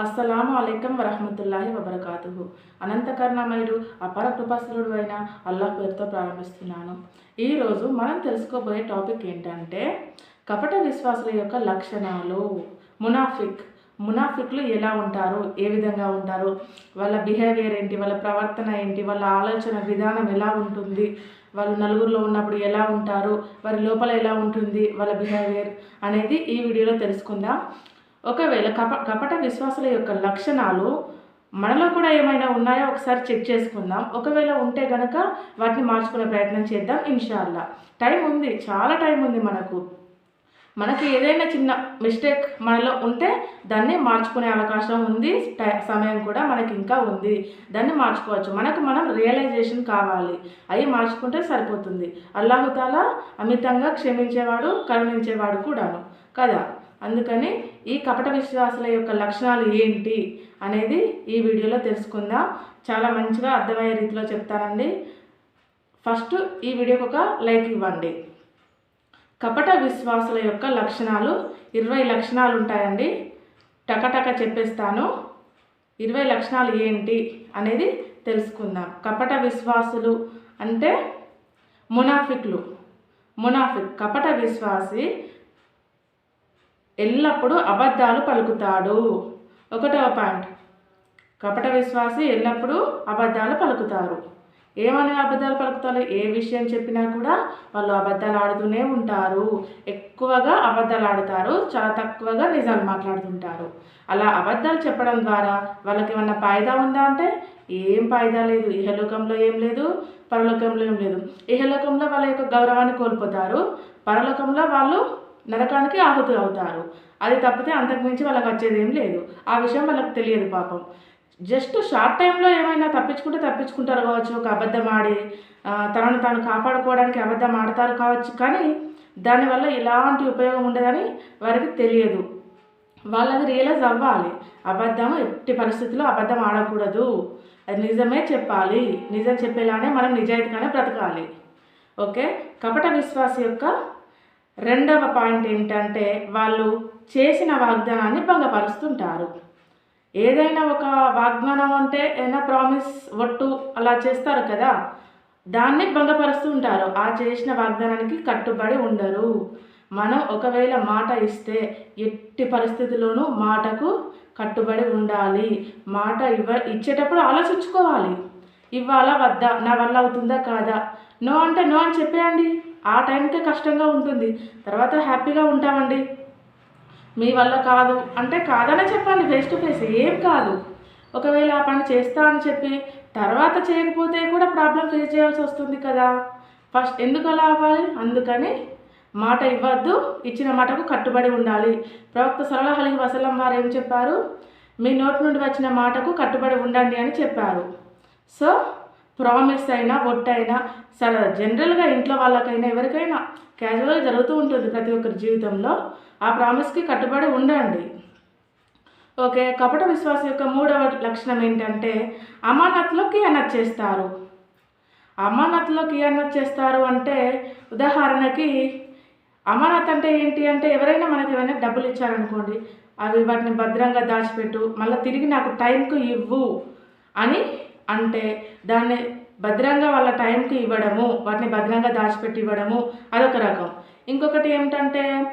అస్సలాము అలైకం వరహమతుల్లాహి వబర్కాతుహు. అనంతకర్ణమయుడు అపర కృపాసురుడు అయిన అల్లాహ్ పేరుతో ప్రారంభిస్తున్నాను. ఈరోజు మనం తెలుసుకోబోయే టాపిక్ ఏంటంటే కపట విశ్వాసుల యొక్క లక్షణాలు. మునాఫిక్. మునాఫిక్లు ఎలా ఉంటారు? ఏ విధంగా ఉంటారు? వాళ్ళ బిహేవియర్ ఏంటి? వాళ్ళ ప్రవర్తన ఏంటి? వాళ్ళ ఆలోచన విధానం ఎలా ఉంటుంది? వాళ్ళు నలుగురిలో ఉన్నప్పుడు ఎలా ఉంటారు? వారి లోపల ఎలా ఉంటుంది? వాళ్ళ బిహేవియర్ అనేది ఈ వీడియోలో తెలుసుకుందాం. ఒకవేళ కప కపట విశ్వాసుల యొక్క లక్షణాలు మనలో కూడా ఏమైనా ఉన్నాయో? ఒకసారి చెక్ చేసుకుందాం. ఒకవేళ ఉంటే గనక వాటిని మార్చుకునే ప్రయత్నం చేద్దాం ఇన్షాల్లా. టైం ఉంది. చాలా టైం ఉంది మనకు. మనకి ఏదైనా చిన్న మిస్టేక్ మనలో ఉంటే దాన్ని మార్చుకునే అవకాశం ఉంది. టై- సమయం కూడా మనకి ఇంకా ఉంది. దాన్ని మార్చుకోవచ్చు. మనకు మనం రియలైజేషన్ కావాలి. అవి మార్చుకుంటే సరిపోతుంది. అల్లాహుతాలా అమితంగా క్షమించేవాడు కరుణించేవాడు కూడాను. కదా? అందుకని ఈ కపట విశ్వాసుల యొక్క లక్షణాలు ఏంటి అనేది ఈ వీడియోలో తెలుసుకుందాం. చాలా మంచిగా అర్థమయ్యే రీతిలో చెప్తానండి. ఫస్ట్ ఈ వీడియోకి ఒక లైక్ ఇవ్వండి. కపట విశ్వాసుల యొక్క లక్షణాలు ఇరవై లక్షణాలు ఉంటాయండి. టకటక చెప్పేస్తాను. ఇరవై లక్షణాలు ఏంటి అనేది తెలుసుకుందాం. కపట విశ్వాసులు అంటే మునాఫిక్లు. మునాఫిక్ కపట విశ్వాసి ఎల్లప్పుడూ అబద్ధాలు పలుకుతాడు. ఒకటవ పాయింట్. కపట విశ్వాసి ఎల్లప్పుడూ అబద్ధాలు పలుకుతారు. ఏమని అబద్ధాలు పలుకుతారు? ఏ విషయం చెప్పినా కూడా వాళ్ళు అబద్ధాలు ఆడుతూనే ఉంటారు. ఎక్కువగా అబద్ధాలు ఆడుతారు చాలా తక్కువగా నిజాలు మాట్లాడుతుంటారు. అలా అబద్ధాలు చెప్పడం ద్వారా వాళ్ళకి ఏమన్నా ఫాయిదా ఉందా అంటే ఏం ఫాయిదా లేదు. ఇహలోకంలో ఏం లేదు పరలోకంలో ఏం లేదు. ఇహలోకంలో వాళ్ళ యొక్క గౌరవాన్ని కోల్పోతారు. పరలోకంలో వాళ్ళు నరకానికి ఆహుతి అవుతారు. అది తప్పితే అంతకుమించి వాళ్ళకి వచ్చేది ఏం లేదు. ఆ విషయం వాళ్ళకి తెలియదు పాపం. జస్ట్ షార్ట్ టైంలో ఏమైనా తప్పించుకుంటే తప్పించుకుంటారు కావచ్చు ఒక అబద్ధం ఆడి తనను తాను కాపాడుకోవడానికి అబద్ధం ఆడతారు కావచ్చు కానీ దానివల్ల ఎలాంటి ఉపయోగం ఉండదని వారికి తెలియదు. వాళ్ళది రియలైజ్ అవ్వాలి. అబద్ధం ఎట్టి పరిస్థితుల్లో అబద్ధం ఆడకూడదు. అది నిజమే చెప్పాలి. నిజం చెప్పేలానే మనం నిజాయితీగానే బ్రతకాలి. ఓకే? కపట విశ్వాస యొక్క రెండవ పాయింట్ ఏంటంటే వాళ్ళు చేసిన వాగ్దానాన్ని భంగపరుస్తుంటారు. ఏదైనా ఒక వాగ్దానం అంటే ఏదైనా ప్రామిస్ ఒట్టు అలా చేస్తారు కదా. దాన్ని భంగపరుస్తూ ఉంటారు. ఆ చేసిన వాగ్దానానికి కట్టుబడి ఉండరు. మనం ఒకవేళ మాట ఇస్తే ఎట్టి పరిస్థితుల్లోనూ మాటకు కట్టుబడి ఉండాలి. మాట ఇవ్వ ఇచ్చేటప్పుడు ఆలోచించుకోవాలి. ఇవ్వాలా వద్దా నా వల్ల అవుతుందా కాదా? నో అంటే నో అని చెప్పేయండి. ఆ టైంకే కష్టంగా ఉంటుంది. తర్వాత హ్యాపీగా ఉంటామండి. మీ వల్ల కాదు. అంటే కాదనే చెప్పండి ఫేస్ టు ఫేస్ ఏం కాదు. ఒకవేళ ఆ పని చేస్తా అని చెప్పి తర్వాత చేయకపోతే కూడా ప్రాబ్లం ఫేస్ చేయాల్సి వస్తుంది కదా. ఫస్ట్ ఎందుకు అలా అవ్వాలి? అందుకని మాట ఇవ్వద్దు ఇచ్చిన మాటకు కట్టుబడి ఉండాలి. ప్రవక్త సలహాలి వసలం వారు ఏం చెప్పారు? మీ నోటి నుండి వచ్చిన మాటకు కట్టుబడి ఉండండి అని చెప్పారు. సో ప్రామిస్ అయినా ఒట్టైనా సరదా జనరల్గా ఇంట్లో వాళ్ళకైనా ఎవరికైనా క్యాజువల్గా జరుగుతూ ఉంటుంది ప్రతి ఒక్కరి జీవితంలో. ఆ ప్రామిస్కి కట్టుబడి ఉండండి. ఓకే కపట విశ్వాసం యొక్క మూడవ లక్షణం ఏంటంటే అమానత్లో కియానత్ చేస్తారు. అమానత్లో కియానత్ చేస్తారు అంటే ఉదాహరణకి అమానత్ అంటే ఏంటి అంటే ఎవరైనా మనకి ఏమైనా డబ్బులు ఇచ్చారనుకోండి అవి వాటిని భద్రంగా దాచిపెట్టు మళ్ళీ తిరిగి నాకు టైంకు ఇవ్వు అని అంటే దాన్ని భద్రంగా వాళ్ళ టైంకి ఇవ్వడము వాటిని భద్రంగా దాచిపెట్టి ఇవ్వడము అదొక రకం. ఇంకొకటి ఏమిటంటే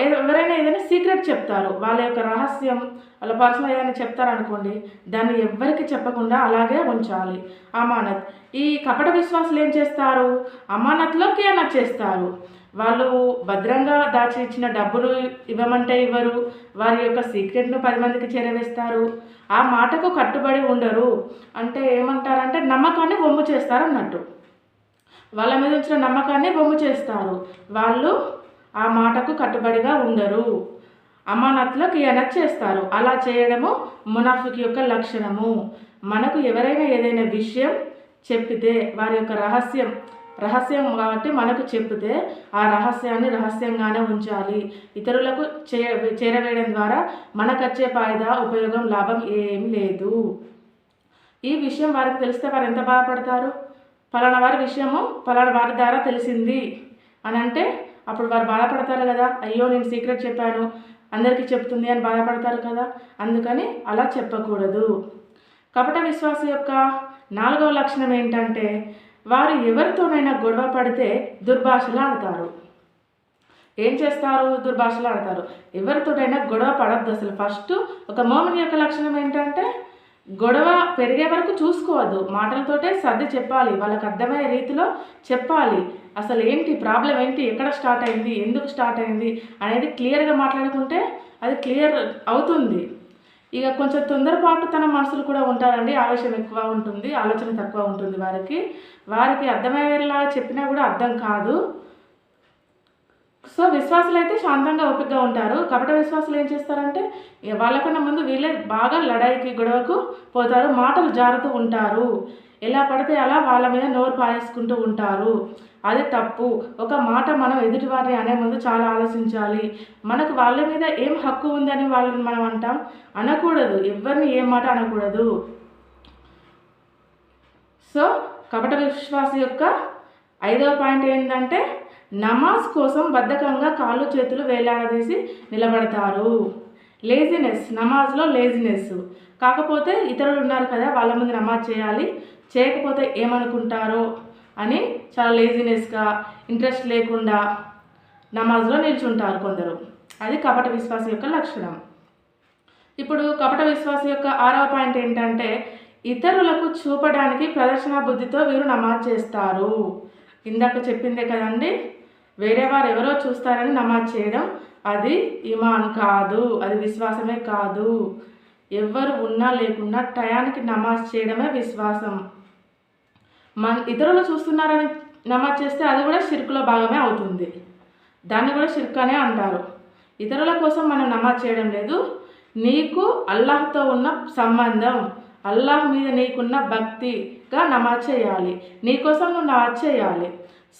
ఏదో ఎవరైనా ఏదైనా సీక్రెట్ చెప్తారు. వాళ్ళ యొక్క రహస్యం వాళ్ళ పర్సనల్ ఏదైనా చెప్తారనుకోండి దాన్ని ఎవ్వరికి చెప్పకుండా అలాగే ఉంచాలి. అమానత్. ఈ కపట విశ్వాసులు ఏం చేస్తారు? అమానత్లో కియానత్ చేస్తారు. వాళ్ళు భద్రంగా దాచి ఇచ్చిన డబ్బులు ఇవ్వమంటే ఇవ్వరు. వారి యొక్క సీక్రెట్ను పది మందికి చేరవేస్తారు. ఆ మాటకు కట్టుబడి ఉండరు. అంటే ఏమంటారంటే నమ్మకాన్ని వమ్ము చేస్తారు అన్నట్టు వాళ్ళ మీద ఉంచిన నమ్మకాన్ని బొమ్ము చేస్తారు. వాళ్ళు ఆ మాటకు కట్టుబడిగా ఉండరు. అమానత్లో కియానత్ చేస్తారు. అలా చేయడము మునాఫిక్ యొక్క లక్షణము. మనకు ఎవరైనా ఏదైనా విషయం చెప్పితే వారి యొక్క రహస్యం రహస్యం కాబట్టి మనకు చెప్తే ఆ రహస్యాన్ని రహస్యంగానే ఉంచాలి. ఇతరులకు చే చేరవేయడం ద్వారా మనకు వచ్చే ఫాయిదా ఉపయోగం లాభం ఏం లేదు. ఈ విషయం వారికి తెలిస్తే వారు ఎంత బాధపడతారు? పలానా వారి విషయము పలానా వారి ద్వారా తెలిసింది అని అంటే అప్పుడు వారు బాధపడతారు కదా. అయ్యో నేను సీక్రెట్ చెప్పాను. అందరికీ చెప్తుంది అని బాధపడతారు కదా. అందుకని అలా చెప్పకూడదు. కపట విశ్వాస యొక్క నాలుగవ లక్షణం ఏంటంటే వారు ఎవరితోనైనా గొడవ పడితే దుర్భాషలు ఆడతారు. ఏం చేస్తారు? దుర్భాషలు ఆడతారు. ఎవరితోటైనా గొడవ పడద్దు అసలు. ఫస్ట్ ఒక మోమిన్ యొక్క లక్షణం ఏంటంటే గొడవ పెరిగే వరకు చూసుకోవద్దు. మాటలతోటే సర్ది చెప్పాలి. వాళ్ళకి అర్థమయ్యే రీతిలో చెప్పాలి. అసలు ఏంటి? ప్రాబ్లం ఏంటి? ఎక్కడ స్టార్ట్ అయింది? ఎందుకు స్టార్ట్ అయింది? అనేది క్లియర్గా మాట్లాడుకుంటే అది క్లియర్ అవుతుంది. ఇక కొంచెం తొందరపాటు తన మనసులు కూడా ఉంటారండి. ఆలోచన ఎక్కువ ఉంటుంది ఆలోచన తక్కువ ఉంటుంది వారికి. వారికి అర్థమయ్యేలా చెప్పినా కూడా అర్థం కాదు. సో విశ్వాసులు అయితే శాంతంగా ఓపికగా ఉంటారు. కపట విశ్వాసులు ఏం చేస్తారంటే ఇక వాళ్ళకన్నా ముందు వీళ్ళే బాగా లడాయికి గొడవకు పోతారు మాటలు జారుతూ ఉంటారు. ఎలా పడితే అలా వాళ్ళ మీద నోరు పారేసుకుంటూ ఉంటారు. అది తప్పు. ఒక మాట మనం ఎదుటివారిని అనే ముందు చాలా ఆలోచించాలి. మనకు వాళ్ళ మీద ఏం హక్కు ఉందని వాళ్ళని మనం అంటాం? అనకూడదు. ఎవరిని ఏం మాట అనకూడదు. సో కపట విశ్వాస యొక్క ఐదవ పాయింట్ ఏంటంటే నమాజ్ కోసం బద్ధకంగా కాళ్ళు చేతులు వేలాడదీసి నిలబడతారు. లేజినెస్ నమాజ్లో లేజినెస్ కాకపోతే ఇతరులు ఉన్నారు కదా వాళ్ళ ముందు నమాజ్ చేయాలి. చేయకపోతే ఏమనుకుంటారో? అని చాలా లేజినెస్గా ఇంట్రెస్ట్ లేకుండా నమాజ్లో నిల్చుంటారు కొందరు. అది కపట విశ్వాస యొక్క లక్షణం. ఇప్పుడు కపట విశ్వాస యొక్క ఆరవ పాయింట్ ఏంటంటే ఇతరులకు చూపడానికి ప్రదర్శన బుద్ధితో వీరు నమాజ్ చేస్తారు. ఇందాక చెప్పిందే కదండి వేరే వారు ఎవరో చూస్తారని నమాజ్ చేయడం అది ఇమాన్ కాదు అది విశ్వాసమే కాదు. ఎవరు ఉన్నా లేకున్నా టయానికి నమాజ్ చేయడమే విశ్వాసం. మన ఇతరులు చూస్తున్నారని నమాజ్ చేస్తే అది కూడా షిర్కులో భాగమే అవుతుంది. దాన్ని కూడా షిర్క్ అనే అంటారు. ఇతరుల కోసం మనం నమాజ్ చేయడం లేదు. నీకు అల్లాహ్తో ఉన్న సంబంధం అల్లాహ్ మీద నీకున్న భక్తిగా నమాజ్ చేయాలి. నీకోసం నువ్వు నమాజ్ చేయాలి.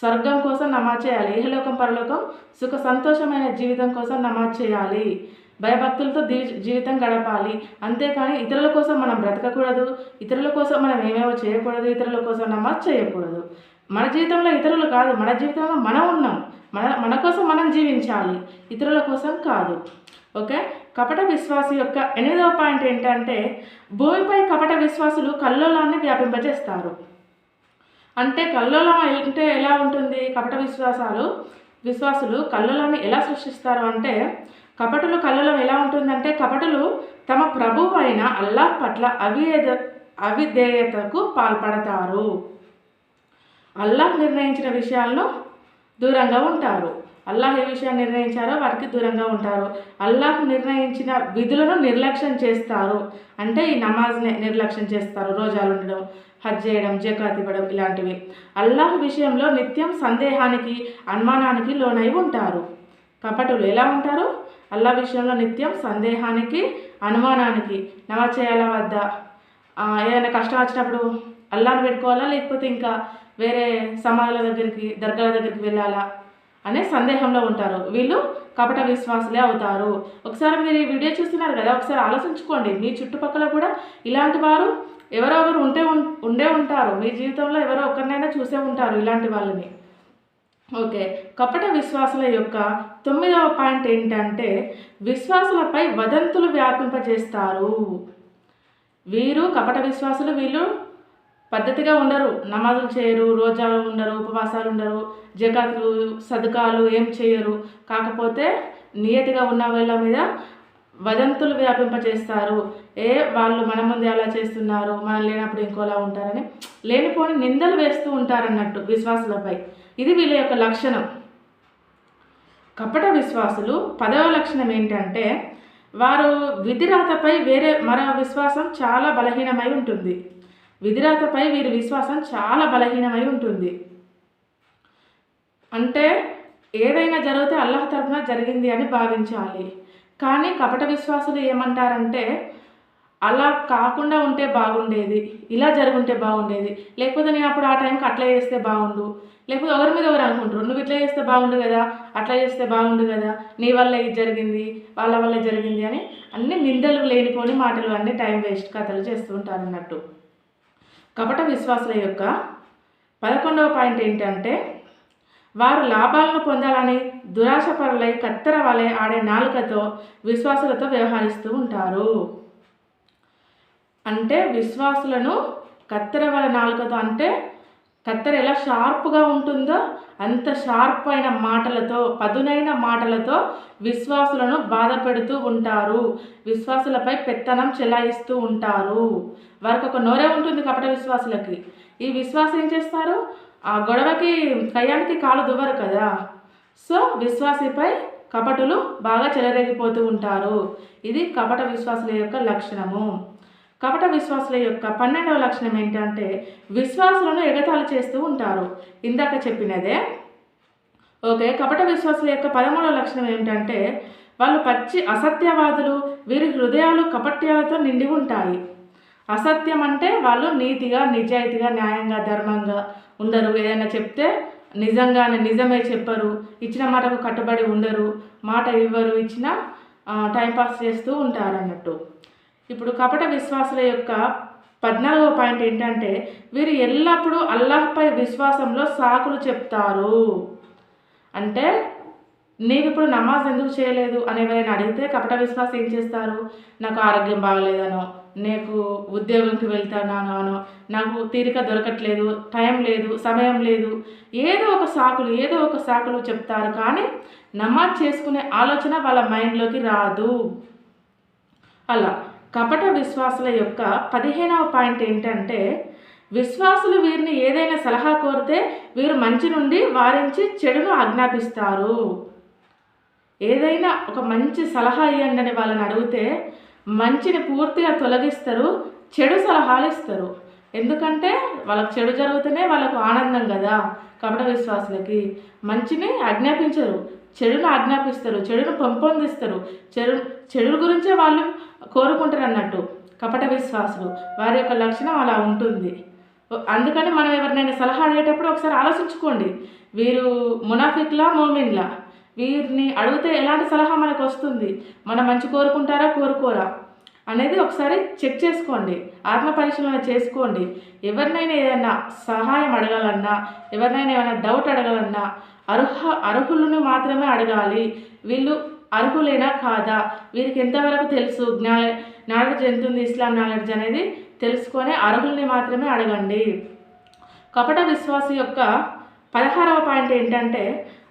స్వర్గం కోసం నమాజ్ చేయాలి. ఏహలోకం పరలోకం సుఖ సంతోషమైన జీవితం కోసం నమాజ్ చేయాలి. భయభక్తులతో జీవితం గడపాలి. అంతేకాని ఇతరుల కోసం మనం బ్రతకకూడదు. ఇతరుల కోసం మనం ఏమేమో చేయకూడదు. ఇతరుల కోసం నమాజ్ చేయకూడదు. మన జీవితంలో ఇతరులు కాదు. మన జీవితంలో మనం ఉన్నాం. మన మన కోసం మనం జీవించాలి. ఇతరుల కోసం కాదు. ఓకే? కపట విశ్వాసి యొక్క ఎనిమిదవ పాయింట్ ఏంటంటే భూమిపై కపట విశ్వాసులు కల్లోలాన్ని వ్యాపింపజేస్తారు. అంటే కల్లోలం అంటే ఎలా ఉంటుంది? కపట విశ్వాసాలు విశ్వాసులు కల్లోలాన్ని ఎలా సృష్టిస్తారు అంటే కపటులు కళ్ళలో ఎలా ఉంటుందంటే కపటులు తమ ప్రభువు అయిన అల్లాహ్ పట్ల అవిధేయ అవిధేయతకు పాల్పడతారు. అల్లాహ్ నిర్ణయించిన విషయాలను దూరంగా ఉంటారు. అల్లాహ్ ఏ విషయాన్ని నిర్ణయించారో వారికి దూరంగా ఉంటారు. అల్లాహ్ నిర్ణయించిన విధులను నిర్లక్ష్యం చేస్తారు. అంటే ఈ నమాజ్ని నిర్లక్ష్యం చేస్తారు. రోజాలు ఉండడం హజ్ చేయడం జకాత్ ఇవ్వడం ఇలాంటివి. అల్లాహ్ విషయంలో నిత్యం సందేహానికి అనుమానానికి లోనై ఉంటారు. కపటులు ఎలా ఉంటారు? అల్లా విషయంలో నిత్యం సందేహానికి అనుమానానికి నమాజ్ చేయాలా వద్దా ఏదైనా కష్టం వచ్చినప్పుడు అల్లాను పెట్టుకోవాలా లేకపోతే ఇంకా వేరే సమాధుల దగ్గరికి దర్గాల దగ్గరికి వెళ్ళాలా? అనే సందేహంలో ఉంటారు. వీళ్ళు కపట విశ్వాసులే అవుతారు. ఒకసారి మీరు ఈ వీడియో చూస్తున్నారు కదా ఒకసారి ఆలోచించుకోండి. మీ చుట్టుపక్కల కూడా ఇలాంటి వారు ఎవరో ఒకరు ఉంటే ఉం- ఉండే ఉంటారు. మీ జీవితంలో ఎవరో ఒకరినైనా చూసే ఉంటారు ఇలాంటి వాళ్ళని. ఓకే. కపట విశ్వాసుల యొక్క తొమ్మిదవ పాయింట్ ఏంటంటే విశ్వాసులపై వదంతులు వ్యాపింపజేస్తారు. వీరు కపట విశ్వాసులు వీళ్ళు పద్ధతిగా ఉండరు. నమాజులు చేయరు రోజాలు ఉండరు ఉపవాసాలు ఉండరు జకాతులు సదుకాలు ఏం చేయరు. కాకపోతే నియతిగా ఉన్న వీళ్ళ మీద వదంతులు వ్యాపింపచేస్తారు ఏ వాళ్ళు మన ముందు ఎలా చేస్తున్నారు మనం లేనప్పుడు ఇంకోలా ఉంటారని లేనిపోని నిందలు వేస్తూ ఉంటారన్నట్టు విశ్వాసులపై. ఇది వీళ్ళ యొక్క లక్షణం. కపట విశ్వాసులు పదవ లక్షణం ఏంటంటే వారు విధిరాతపై వేరే మరో విశ్వాసం చాలా బలహీనమై ఉంటుంది. విధిరాతపై వీరి విశ్వాసం చాలా బలహీనమై ఉంటుంది. అంటే ఏదైనా జరిగితే అల్లహ తరఫున జరిగింది అని భావించాలి. కానీ కపట విశ్వాసులు ఏమంటారంటే అలా కాకుండా ఉంటే బాగుండేది ఇలా జరుగుంటే బాగుండేది. లేకపోతే నేను అప్పుడు ఆ టైంకి అట్లా చేస్తే బాగుండు. లేకపోతే ఒకరి మీద ఎవరు అనుకుంటారు నువ్వు ఇట్లా చేస్తే బాగుండు కదా అట్లా చేస్తే బాగుండు కదా నీ వల్ల ఇది జరిగింది వాళ్ళ వల్ల జరిగింది అని అన్ని నిందలు లేనిపోని మాటలు అన్ని టైం వేస్ట్ కథలు చేస్తూ ఉంటారు అన్నట్టు. కపట విశ్వాసుల యొక్క పదకొండవ పాయింట్ ఏంటంటే వారు లాభాలను పొందాలని దురాశపరులై కత్తెర వలె ఆడే నాలుకతో విశ్వాసులతో వ్యవహరిస్తూ ఉంటారు. అంటే విశ్వాసులను కత్తెర వల నాలుకతో అంటే కత్తెర ఎలా షార్ప్గా ఉంటుందో అంత షార్ప్ అయిన మాటలతో పదునైన మాటలతో విశ్వాసులను బాధ పెడుతూ ఉంటారు. విశ్వాసులపై పెత్తనం చెలాయిస్తూ ఉంటారు. వారికి ఒక నోరే ఉంటుంది కపట విశ్వాసులకి. ఈ విశ్వాసం ఏం చేస్తారు? ఆ గొడవకి కయ్యానికి కాలు దువ్వరు కదా. సో విశ్వాసిపై కపటులు బాగా చెలరేగిపోతూ ఉంటారు. ఇది కపట విశ్వాసుల యొక్క లక్షణము. కపట విశ్వాసుల యొక్క పన్నెండవ లక్షణం ఏంటంటే విశ్వాసులను ఎగతాళి చేస్తూ ఉంటారు. ఇందాక చెప్పినదే. ఓకే కపట విశ్వాసుల యొక్క పదమూడవ లక్షణం ఏంటంటే వాళ్ళు పచ్చి అసత్యవాదులు వీరి హృదయాలు కపట్యాలతో నిండి ఉంటాయి. అసత్యం అంటే వాళ్ళు నీతిగా నిజాయితీగా న్యాయంగా ధర్మంగా ఉండరు. ఏదైనా చెప్తే నిజంగానే నిజమే చెప్పరు. ఇచ్చిన మాటకు కట్టుబడి ఉండరు. మాట ఇవ్వరు. ఇచ్చిన టైంపాస్ చేస్తూ ఉంటారు అన్నట్టు ఇప్పుడు కపట విశ్వాసుల యొక్క పద్నాలుగో పాయింట్ ఏంటంటే వీరు ఎల్లప్పుడూ అల్లాహ్పై విశ్వాసంలో సాకులు చెప్తారు. అంటే నీకు ఇప్పుడు నమాజ్ ఎందుకు చేయలేదు? అని ఎవరైనా అడిగితే కపట విశ్వాసం ఏం చేస్తారు? నాకు ఆరోగ్యం బాగలేదనో నీకు ఉద్యోగంకి వెళ్తానో అనో నాకు తీరిక దొరకట్లేదు టైం లేదు సమయం లేదు. ఏదో ఒక సాకులు ఏదో ఒక సాకులు చెప్తారు. కానీ నమాజ్ చేసుకునే ఆలోచన వాళ్ళ మైండ్లోకి రాదు. అలా. కపట విశ్వాసుల యొక్క పదిహేనవ పాయింట్ ఏంటంటే విశ్వాసులు వీరిని ఏదైనా సలహా కోరితే వీరు మంచి నుండి వారించి చెడును ఆజ్ఞాపిస్తారు. ఏదైనా ఒక మంచి సలహా ఇవ్వండి అని వాళ్ళని అడిగితే మంచిని పూర్తిగా తొలగిస్తారు చెడు సలహాలు ఇస్తారు. ఎందుకంటే వాళ్ళకి చెడు జరిగితేనే వాళ్ళకు ఆనందం కదా కపట విశ్వాసులకి. మంచిని ఆజ్ఞాపించరు చెడును ఆజ్ఞాపిస్తారు చెడును పెంపొందిస్తారు. చెడు చెడు గురించే వాళ్ళు కోరుకుంటారు అన్నట్టు కపట విశ్వాసులు. వారి యొక్క లక్షణం అలా ఉంటుంది. అందుకని మనం ఎవరినైనా సలహా అడిగేటప్పుడు ఒకసారి ఆలోచించుకోండి. వీరు మునాఫిక్లా మోమిన్లా. వీరిని అడిగితే ఎలాంటి సలహా మనకు వస్తుంది? మనం మంచి కోరుకుంటారా కోరుకోరా? అనేది ఒకసారి చెక్ చేసుకోండి. ఆత్మ పరిశీలన చేసుకోండి. ఎవరినైనా ఏదైనా సహాయం అడగాలన్నా ఎవరినైనా ఏమైనా డౌట్ అడగాలన్నా అర్హ అర్హులను మాత్రమే అడగాలి. వీళ్ళు అర్హులేనా కాదా? వీరికి ఎంతవరకు తెలుసు? జ్ఞా నాలెడ్జ్ ఎంత ఉంది ఇస్లాం నాలెడ్జ్ అనేది తెలుసుకొని అర్హుల్ని మాత్రమే అడగండి. కపట విశ్వాసి యొక్క పదహారవ పాయింట్ ఏంటంటే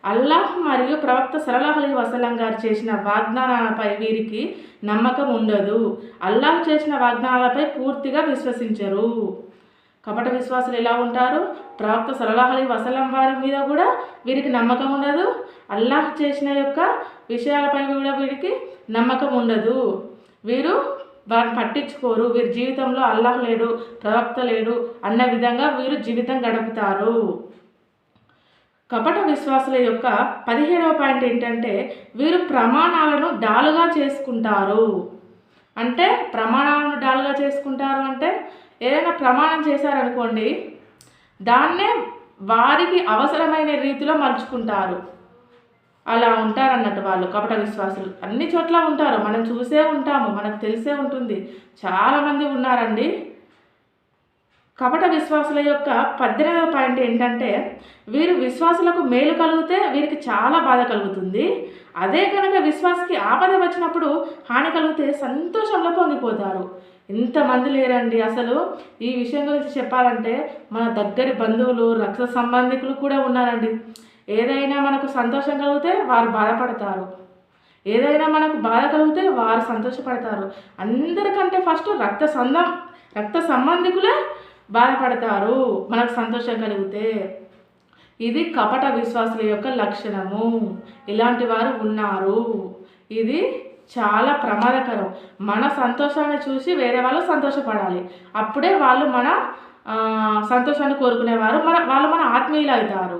అల్లాహ్ మరియు ప్రవక్త సరళహలి వసలం గారు చేసిన వాగ్దానాలపై వీరికి నమ్మకం ఉండదు. అల్లాహ్ చేసిన వాగ్దానాలపై పూర్తిగా విశ్వసించరు. కపట విశ్వాసులు ఎలా ఉంటారు? ప్రవక్త సలహాలి వసలం వారి మీద కూడా వీరికి నమ్మకం ఉండదు. అల్లాహ్ చేసిన యొక్క విషయాలపై కూడా వీరికి నమ్మకం ఉండదు. వీరు వారిని పట్టించుకోరు. వీరి జీవితంలో అల్లాహ్ లేడు ప్రవక్త లేడు అన్న విధంగా వీరు జీవితం గడుపుతారు. కపట విశ్వాసుల యొక్క పదిహేడవ పాయింట్ ఏంటంటే వీరు ప్రమాణాలను డాలుగా చేసుకుంటారు. అంటే ప్రమాణాలను డాలుగా చేసుకుంటారు అంటే ఏదైనా ప్రమాణం చేశారనుకోండి దాన్నే వారికి అవసరమైన రీతిలో మలుచుకుంటారు. అలా ఉంటారన్నట్టు వాళ్ళు. కపట విశ్వాసులు. అన్ని చోట్ల ఉంటారు. మనం చూసే ఉంటాము. మనకు తెలిసే ఉంటుంది. చాలామంది ఉన్నారండి. కపట విశ్వాసుల యొక్క పద్దెనిమిదవ పాయింట్ ఏంటంటే వీరు విశ్వాసులకు మేలు కలిగితే వీరికి చాలా బాధ కలుగుతుంది. అదే కనుక విశ్వాసకి ఆపద వచ్చినప్పుడు హాని కలిగితే సంతోషంలో పొంగిపోతారు. ఇంతమంది లేరండి. అసలు ఈ విషయం గురించి చెప్పాలంటే మన దగ్గరి బంధువులు రక్త సంబంధికులు కూడా ఉన్నారండి. ఏదైనా మనకు సంతోషం కలిగితే వారు బాధపడతారు. ఏదైనా మనకు బాధ కలిగితే వారు సంతోషపడతారు. అందరికంటే ఫస్ట్ రక్త సందం రక్త సంబంధికులే బాధపడతారు మనకు సంతోషం కలిగితే. ఇది కపట విశ్వాసుల యొక్క లక్షణము. ఇలాంటి వారు ఉన్నారు. ఇది చాలా ప్రమాదకరం. మన సంతోషాన్ని చూసి వేరే వాళ్ళు సంతోషపడాలి. అప్పుడే వాళ్ళు మన సంతోషాన్ని కోరుకునేవారు. మన వాళ్ళు మన ఆత్మీయులు అవుతారు.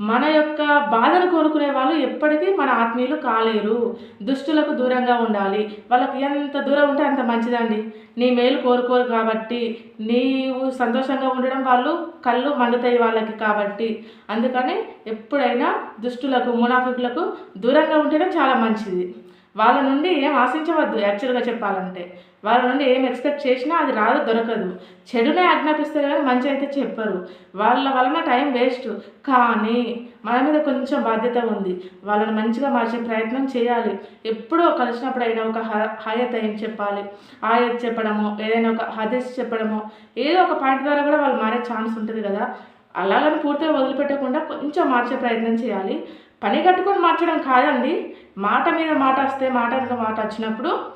మన యొక్క బాధను కోరుకునే వాళ్ళు ఎప్పటికీ మన ఆత్మీయులు కాలేరు. దుష్టులకు దూరంగా ఉండాలి. వాళ్ళకి ఎంత దూరం ఉంటే అంత మంచిదండి. నీ మేలు కోరుకోరు కాబట్టి నీవు సంతోషంగా ఉండడం వాళ్ళు కళ్ళు మండుతాయి వాళ్ళకి కాబట్టి. అందుకని ఎప్పుడైనా దుష్టులకు మునాఫికులకు దూరంగా ఉంటేనే చాలా మంచిది. వాళ్ళ నుండి ఏం ఆశించవద్దు యాక్చువల్గా చెప్పాలంటే. వాళ్ళ నుండి ఏం ఎక్స్పెక్ట్ చేసినా అది రాదు దొరకదు. చెడునే ఆజ్ఞాపిస్తారు కానీ మంచి అయితే చెప్పరు. వాళ్ళ వలన టైం వేస్ట్. కానీ మన మీద కొంచెం బాధ్యత ఉంది. వాళ్ళని మంచిగా మార్చే ప్రయత్నం చేయాలి. ఎప్పుడో కలిసినప్పుడు అయినా ఒక హాయత ఏం చెప్పాలి? ఆయత్ చెప్పడము ఏదైనా ఒక హదీస్ చెప్పడమో ఏదో ఒక పాయింట్ ద్వారా కూడా వాళ్ళు మారే ఛాన్స్ ఉంటుంది కదా. అలాగని పూర్తిగా వదిలిపెట్టకుండా కొంచెం మార్చే ప్రయత్నం చేయాలి. పని కట్టుకొని మార్చడం కాదండి. మాట మీద మాట వస్తే మాట మీద మాట వచ్చినప్పుడు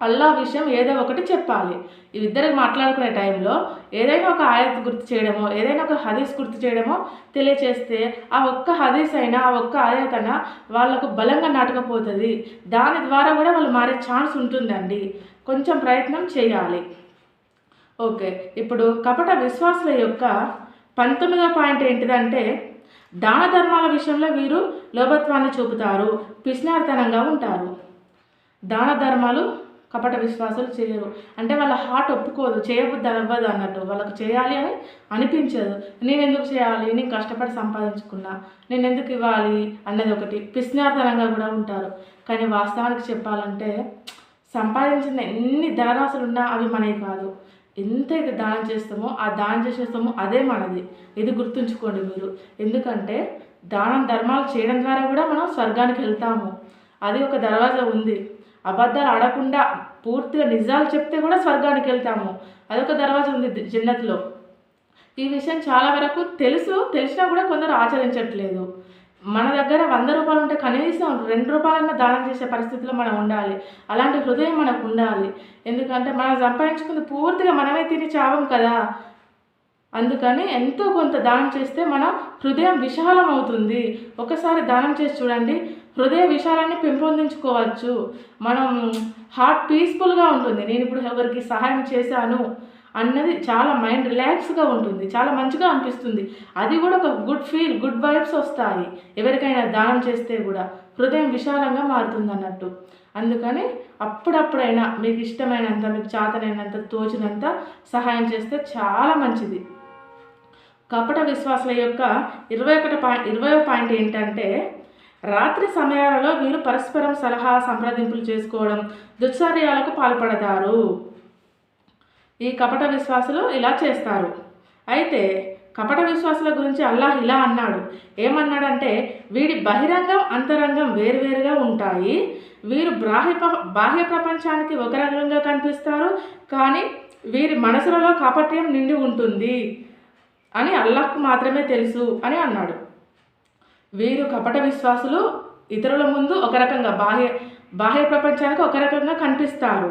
అల్లా విషయం ఏదో ఒకటి చెప్పాలి. ఇద్దరికి మాట్లాడుకునే టైంలో ఏదైనా ఒక ఆయత్ గుర్తు చేయడమో ఏదైనా ఒక హదీస్ గుర్తు చేయడమో తెలియచేస్తే ఆ ఒక్క హదీస్ అయినా ఆ ఒక్క ఆయత్ అయినా వాళ్ళకు బలంగా నాటకపోతుంది. దాని ద్వారా కూడా వాళ్ళు మారే ఛాన్స్ ఉంటుందండి. కొంచెం ప్రయత్నం చేయాలి. ఓకే ఇప్పుడు కపట విశ్వాసుల యొక్క పంతొమ్మిదవ పాయింట్ ఏంటిదంటే దాన ధర్మాల విషయంలో వీరు లోభత్వాన్ని చూపుతారు పిసినార్తనంగా ఉంటారు. దాన ధర్మాలు కపట విశ్వాసాలు చేయరు. అంటే వాళ్ళ హార్ట్ ఒప్పుకోదు చేయబుద్ధి అనవ్వదు అన్నట్టు. వాళ్ళకు చేయాలి అని అనిపించదు. నేను ఎందుకు చేయాలి? నేను కష్టపడి సంపాదించుకున్నా. నేను ఎందుకు ఇవ్వాలి? అన్నది ఒకటి. పిసినార్థనంగా కూడా ఉంటారు. కానీ వాస్తవానికి చెప్పాలంటే సంపాదించిన ఎన్ని ధనరాశులు ఉన్నా అవి మనవి కాదు. ఎంతైతే దానం చేస్తామో ఆ దానం చేసేస్తామో అదే మనది. ఇది గుర్తుంచుకోండి మీరు. ఎందుకంటే దానం ధర్మాలు చేయడం ద్వారా కూడా మనం స్వర్గానికి వెళ్తాము. అది ఒక దర్వాజా ఉంది. అబద్ధాలు ఆడకుండా పూర్తిగా నిజాలు చెప్తే కూడా స్వర్గానికి వెళ్తాము. అదొక దర్వాజా ఉంది జిన్నతిలో. ఈ విషయం చాలా వరకు తెలుసు తెలిసినా కూడా కొందరు ఆచరించట్లేదు. మన దగ్గర వంద రూపాయలు ఉంటే కనీసం రెండు రూపాయలన్నా దానం చేసే పరిస్థితిలో మనం ఉండాలి. అలాంటి హృదయం మనకు ఉండాలి. ఎందుకంటే మనం సంపాదించుకుంది పూర్తిగా మనమే తిని చావం కదా. అందుకని ఎంతో కొంత దానం చేస్తే మన హృదయం విశాలం అవుతుంది. ఒకసారి దానం చేసి చూడండి. హృదయ విశాలాన్ని పెంపొందించుకోవచ్చు. మనం హార్ట్ పీస్ఫుల్గా ఉంటుంది. నేను ఇప్పుడు ఎవరికి సహాయం చేశాను? అన్నది చాలా మైండ్ రిలాక్స్గా ఉంటుంది చాలా మంచిగా అనిపిస్తుంది. అది కూడా ఒక గుడ్ ఫీల్ గుడ్ వైబ్స్ వస్తాయి. ఎవరికైనా దానం చేస్తే కూడా హృదయం విశాలంగా మారుతుంది అన్నట్టు అందుకని అప్పుడప్పుడైనా మీకు ఇష్టమైనంత మీకు చాతనైనంత తోచినంత సహాయం చేస్తే చాలా మంచిది. కపట విశ్వాసుల యొక్క ఇరవై ఒకటి పాయింట్ ఇరవై పాయింట్ ఏంటంటే రాత్రి సమయాలలో వీరు పరస్పరం సలహా సంప్రదింపులు చేసుకోవడం దుశ్చర్యాలకు పాల్పడతారు. ఈ కపట విశ్వాసులు ఇలా చేస్తారు. అయితే కపట విశ్వాసుల గురించి అల్లాహ్ ఇలా అన్నాడు. ఏమన్నాడంటే వీడి బహిరంగం అంతరంగం వేరువేరుగా ఉంటాయి. వీరు బాహ్య బాహ్య ప్రపంచానికి ఒక రకంగా కనిపిస్తారు. కానీ వీరి మనసులలో కాపట్యం నిండి ఉంటుంది అని అల్లాహ్కు మాత్రమే తెలుసు అని అన్నాడు. వీరు కపట విశ్వాసులు ఇతరుల ముందు ఒక రకంగా బాహ్య బాహ్య ప్రపంచానికి ఒక రకంగా కనిపిస్తారు.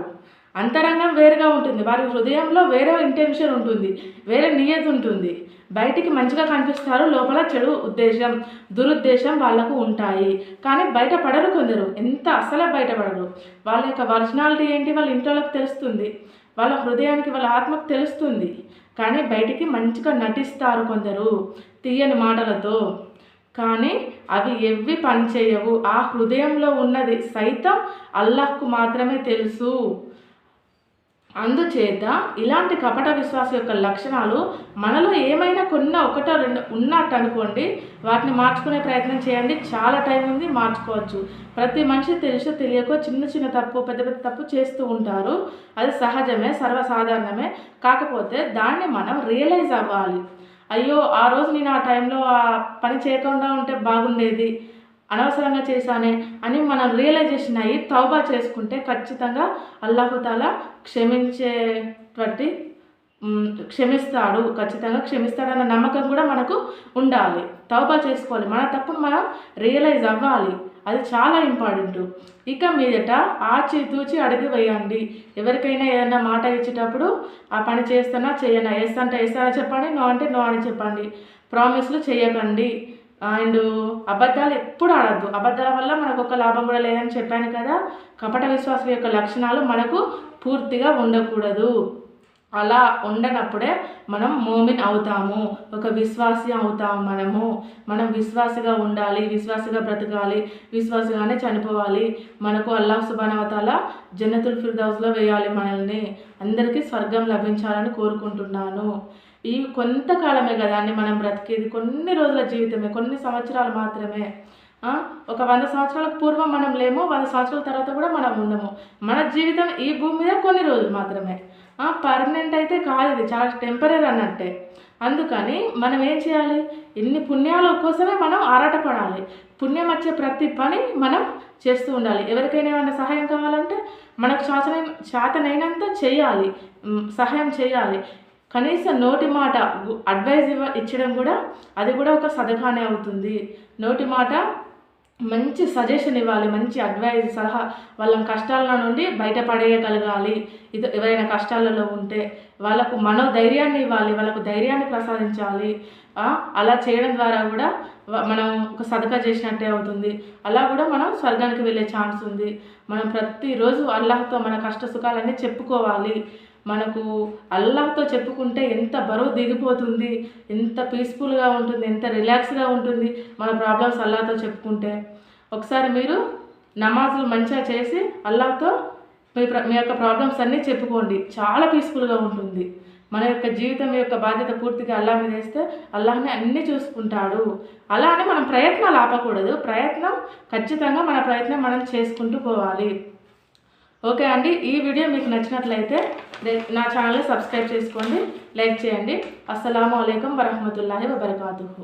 అంతరంగం వేరుగా ఉంటుంది. వారి హృదయంలో వేరే ఇంటెన్షన్ ఉంటుంది. వేరే నియతి ఉంటుంది. బయటికి మంచిగా కనిపిస్తారు. లోపల చెడు ఉద్దేశం దురుద్దేశం వాళ్ళకు ఉంటాయి. కానీ బయటపడరు కొందరు. ఎంత అసలే బయటపడరు వాళ్ళ యొక్క ఒరిజినాలిటీ ఏంటి వాళ్ళ ఇంట్లోకి తెలుస్తుంది. వాళ్ళ హృదయానికి వాళ్ళ ఆత్మకు తెలుస్తుంది. కానీ బయటికి మంచిగా నటిస్తారు కొందరు తీయని మాటలతో. కానీ అవి ఎవ్వి పనిచేయవు. ఆ హృదయంలో ఉన్నది సైతం అల్లాహ్కు మాత్రమే తెలుసు. అందుచేత ఇలాంటి కపట విశ్వాస యొక్క లక్షణాలు మనలో ఏమైనా కొన్న ఒకటో రెండు ఉన్నట్టు అనుకోండి వాటిని మార్చుకునే ప్రయత్నం చేయండి. చాలా టైం ఉంది మార్చుకోవచ్చు. ప్రతి మనిషి తెలుసు తెలియకో చిన్న చిన్న తప్పు పెద్ద పెద్ద తప్పు చేస్తూ ఉంటారు. అది సహజమే సర్వసాధారణమే. కాకపోతే దాన్ని మనం రియలైజ్ అవ్వాలి. అయ్యో ఆ రోజు నేను ఆ టైంలో ఆ పని చేయకుండా ఉంటే బాగుండేది. అనవసరంగా చేశానే అని మనం రియలైజేషన్ అయ్యి తౌబా చేసుకుంటే ఖచ్చితంగా అల్లాహుతాల క్షమించేటువంటి క్షమిస్తాడు ఖచ్చితంగా క్షమిస్తాడన్న నమ్మకం కూడా మనకు ఉండాలి. తౌబా చేసుకోవాలి. మన తప్పు మనం రియలైజ్ అవ్వాలి. అది చాలా ఇంపార్టెంట్ ఇక మీదట ఆచి తూచి అడిగి వేయండి. ఎవరికైనా ఏదైనా మాట ఇచ్చేటప్పుడు ఆ పని చేస్తానా చేయనా? ఎస్ అంటే ఎస్ అని చెప్పండి నో అంటే నో అని చెప్పండి. ప్రామిస్లు చేయకండి. అండ్ అబద్ధాలు ఎప్పుడు ఆడద్దు. అబద్ధాల వల్ల మనకు ఒక లాభం కూడా లేదని చెప్పాను కదా. కపట విశ్వాసం యొక్క లక్షణాలు మనకు పూర్తిగా ఉండకూడదు. అలా ఉండనప్పుడే మనం మోమిన్ అవుతాము. ఒక విశ్వాసి అవుతాము మనము. మనం విశ్వాసిగా ఉండాలి విశ్వాసిగా బ్రతకాలి విశ్వాసగానే చనిపోవాలి. మనకు అల్లాహ్ సుబానవతాల జన్నతుల్ ఫిర్దౌస్లో వేయాలి మనల్ని. అందరికీ స్వర్గం లభించాలని కోరుకుంటున్నాను. ఈ కొంతకాలమే కదా అండి మనం బ్రతికేది? కొన్ని రోజుల జీవితమే కొన్ని సంవత్సరాలు మాత్రమే. ఒక వంద సంవత్సరాలకు పూర్వం మనం లేము వంద సంవత్సరాల తర్వాత కూడా మనం ఉండము. మన జీవితం ఈ భూమి మీద కొన్ని రోజులు మాత్రమే. పర్మనెంట్ అయితే కాదు ఇది చాలా టెంపరీ అన్నట్టే అందుకని మనం ఏం చేయాలి? ఇన్ని పుణ్యాల కోసమే మనం ఆరాటపడాలి. పుణ్యం వచ్చే ప్రతి పని మనం చేస్తూ ఉండాలి. ఎవరికైనా ఏమైనా సహాయం కావాలంటే మనకు శాతన శాతనైనంత చేయాలి. సహాయం చేయాలి. కనీసం నోటి మాట అడ్వైజ్ ఇవ్వ ఇచ్చడం కూడా అది కూడా ఒక సదకానే అవుతుంది. నోటి మాట మంచి సజెషన్ ఇవ్వాలి మంచి అడ్వైజ్ సలహా వాళ్ళ కష్టాల నుండి బయటపడేయగలగాలి. ఇది ఎవరైనా కష్టాలలో ఉంటే వాళ్ళకు మనోధైర్యాన్ని ఇవ్వాలి వాళ్ళకు ధైర్యాన్ని ప్రసాదించాలి. అలా చేయడం ద్వారా కూడా మనం ఒక సదక చేసినట్టే అవుతుంది. అలా కూడా మనం స్వర్గానికి వెళ్ళే ఛాన్స్ ఉంది. మనం ప్రతిరోజు అల్లాహ్తో మన కష్ట సుఖాలన్నీ చెప్పుకోవాలి. మనకు అల్లాహ్తో చెప్పుకుంటే ఎంత బరువు దిగిపోతుంది ఎంత పీస్ఫుల్గా ఉంటుంది ఎంత రిలాక్స్గా ఉంటుంది మన ప్రాబ్లమ్స్ అల్లాహ్తో చెప్పుకుంటే. ఒకసారి మీరు నమాజులు మంచిగా చేసి అల్లాహ్తో మీ ప్ర మీ యొక్క ప్రాబ్లమ్స్ అన్నీ చెప్పుకోండి. చాలా పీస్ఫుల్గా ఉంటుంది. మన యొక్క జీవితం యొక్క బాధ్యత పూర్తిగా అల్లా మీద వేస్తే అల్లాహ్ని అన్నీ చూసుకుంటాడు. అలానే మనం ప్రయత్నాలు ఆపకూడదు. ప్రయత్నం ఖచ్చితంగా మన ప్రయత్నం మనం చేసుకుంటూ పోవాలి. ఓకే అండి ఈ వీడియో మీకు నచ్చినట్లయితే నా ఛానల్ని సబ్స్క్రైబ్ చేసుకోండి లైక్ చేయండి. అస్సలం అయికం వరహమతుల్లాహి వబర్కాతుహు.